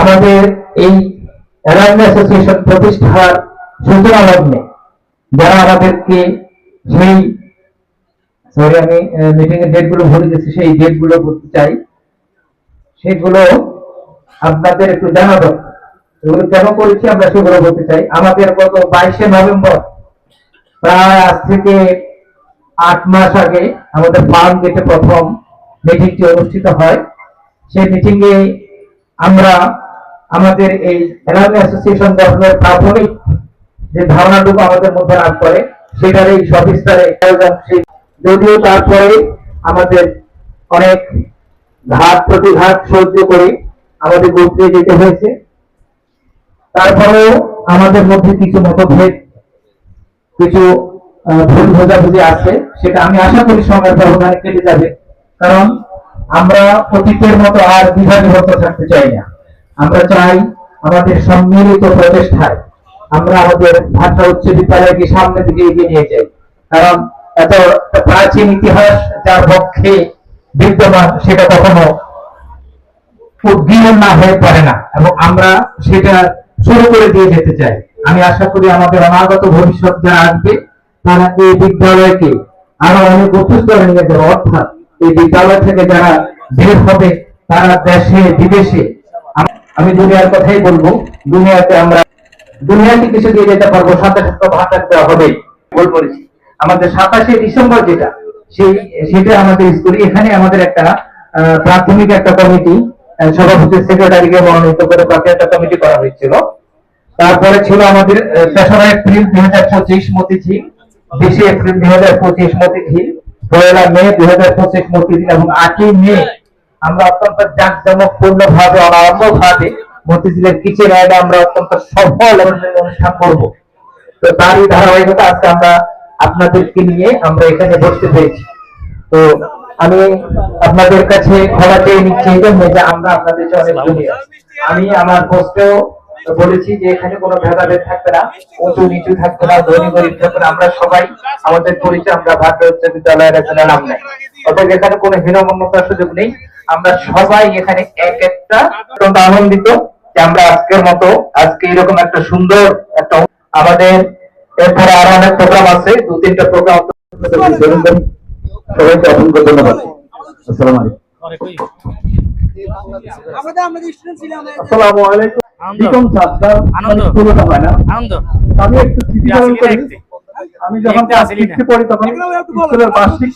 আমাদের এই alumni association প্রতিষ্ঠার সূচনা লগ্নে যারা আমাদেরকে সেই সরি আমি মিটিং এর ডেটগুলো ভুলে গেছি, সেই ডেটগুলো বলতে চাই। সেগুলো আপনাদের একটু জানাব এগুলো কেন করেছি আমরা সেগুলো বলতে চাই। আমাদের গত বাইশে নভেম্বর, প্রায় আজ থেকে আট মাস আগে আমাদের ফার্ম গেটে প্রথম মিটিংটি অনুষ্ঠিত হয়। সেই মিটিংয়ে আমরা আমাদের এই এলামি অ্যাসোসিয়েশন গঠনের প্রাথমিক যে ধারণাটুকু আমাদের মধ্যে লাভ করে সেটার এই সবিস্তারে যদিও তারপরে আমাদের অনেক ঘাত প্রতিঘাত সহ্য করে আমাদের গ্রুপ যেতে হয়েছে। তারপরেও আমাদের মধ্যে কিছু মতভেদ, কিছু ভুল বোঝাবুঝি আছে, সেটা আমি আশা করি সময়ের ব্যবধানে কেটে যাবে। কারণ আমরা অতীতের মতো আর বিভাগীভূত থাকতে চাই না। আমরা চাই আমাদের সম্মিলিত প্রচেষ্টায় আমরা আমাদের ভাষা উচ্চ বিদ্যালয়কে সামনের দিকে এগিয়ে নিয়ে যাই। কারণ এত প্রাচীন ইতিহাস যার পক্ষে বিদ্যমান সেটা কখনো উদ্গীরণ না হয়ে পারে না এবং আমরা সেটা শুরু করে দিয়ে যেতে চাই। আমি আশা করি আমাদের অনাগত ভবিষ্যৎ যারা আসবে, তারা এই বিদ্যালয়কে আরও অনেক উচ্চ স্তরে নিয়ে যাবে অর্থাৎ এই বিদ্যালয় থেকে যারা বের হবে, তারা দেশে, বিদেশে আম- দুনিয়ার কথাই বলব। দুনিয়াতে আমরা দুনিয়াকে কিছু দিয়ে যেতে পারব, সাথে ভাষা দেওয়া হবে। বল বলেছি আমাদের সাতাশে ডিসেম্বর যেটা, সেই সেটা আমাদের স্কুলে এখানে আমাদের একটা প্রাথমিক একটা কমিটি সভাপতি সেক্রেটারিকে মনোনীত করে বাকি একটা কমিটি করা হয়েছিল। তারপরে ছিল আমাদের তেসরা এপ্রিল দুই হাজার পঁচিশ মতিঝিল, বিশে এপ্রিল দুই হাজার পঁচিশ মতিঝিল পয়লা মে দুই হাজার পঁচিশ মতিঝিল, এবং আটই মে আমরা অত্যন্ত জাঁকজমক পূর্ণ ভাবে অনারম্ভ ভাবে মতিঝিলের কিচেন অ্যাড আমরা অত্যন্ত সফল অনুষ্ঠান করব। তো তারই ধারাবাহিকতা আজকে আমরা আপনাদেরকে নিয়ে আমরা এখানে বসতে পেরেছি। তো আমি আপনাদের কাছে ক্ষমা চেয়ে নিচ্ছি যে আমরা আপনাদের অনেক জুনিয়র আমি আমার পোস্টেও বলেছি যে এখানে কোনো ভেদাভেদ থাকবে না, উঁচু নিচু থাকবে না, ধনী গরিব থাকবে না, আমরা সবাই আমাদের পরিচয়, আমরা ভারতীয় উচ্চ বিদ্যালয়ের একজন নাম নেই। অর্থাৎ এখানে কোনো হীনমন্যতার সুযোগ নেই। আমরা সবাই এখানে এক একটা অত্যন্ত আনন্দিত যে আমরা আজকের মতো আজকে এরকম একটা সুন্দর একটা আমাদের এরপরে আরও অনেক প্রোগ্রাম আছে দু তিনটা প্রোগ্রাম সবাইকে অসংখ্য ধন্যবাদ। আসসালামু আলাইকুম। আমাদের আমাদের স্টুডেন্ট ছিলাম আসসালামু আলাইকুম। Ananda. BCom sir sir Ananda. মানে হয় আমি যখন পড়ি তখন বার্ষিক